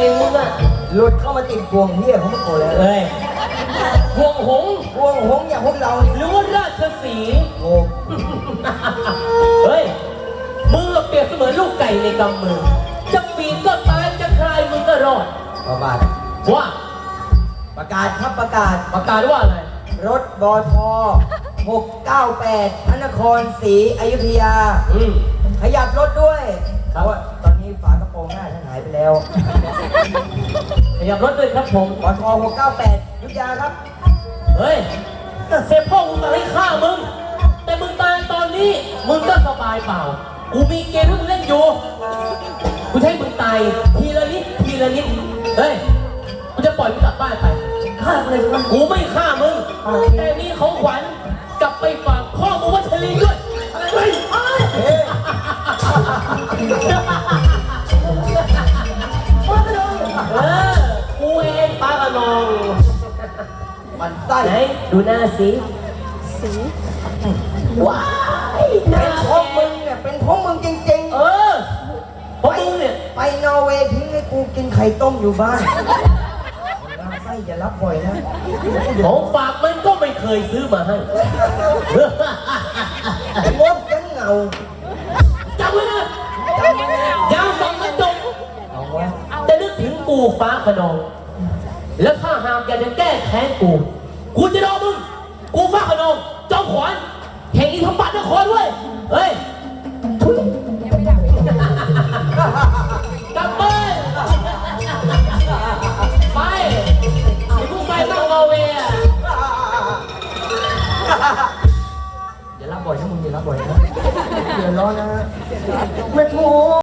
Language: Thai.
เองมึงอะหลุดเข้ามาติดพวงเฮียขาไม่โกแล้วเฮ้ยห่วงหงส์พวงหงส์อย่างพวกเราหรือว่าราชสีห์โง่เฮ้ยมึงอเปรียบเสมือนลูกไก่ในกำมือ จะปีนก็ตายจะคลายมึงก็รอดประบาทว่าประกาศครับประกาศ ประกาศว่าอะไร รถบอท698พระนครศรีอยุธยา อืมขยับรถด้วยคเพรับราะว่าตอนนี้ฝากระโปรงหน้าท่านหายไปแล้ว ยับรถด้วยครับผมบอท698อยุทธยาครับ เฮ้ยเซฟพ่อกูสั่งให้ฆ่ามึง แต่มึงตายตอนนี้ มึงก็สบายเปล่า กูมีเกมให้มึงเล่นอยู่ กูจะให้มึงตายทีละนิดทีละนิด เฮ้ย กูจะปล่อยมึงกลับบ้านไปฆ่าอะไรมึงกูไม่ฆ่ามึง แต่มีของขวัญ มันไส้ไหนดูหน้าสิสีว้ายหเป็น้านเพราะมึงเนี่ยเป็นเพราะมึงจริงเออเพราะมึงเนี่ยๆไปนอร์เวย์ทิ้งให้กูกินไข่ต้มอยู่บ้านลำไส้อย่ารับบ่อยนะของฝากมันก็ไม่เคยซื้อมาให้งดยังเหงาจำไว้นะจำไว้นะยาวสองกระจกเอาวะจะนึกถึงกูฟ้าขนอง แล้วถ้าหากอยากจะแก้แค้นกู กูจะรอมึง กูฟ้าขนองจอมขวัญแห่งอินทปัตนครเว้ยเฮ้ยทุยกลับบ้านไปไอ้พวกไปต้องเอาเวอะอย่ารับบ่อยนะมึงอย่ารับบ่อยนะเดือดร้อนนะไม่ถูก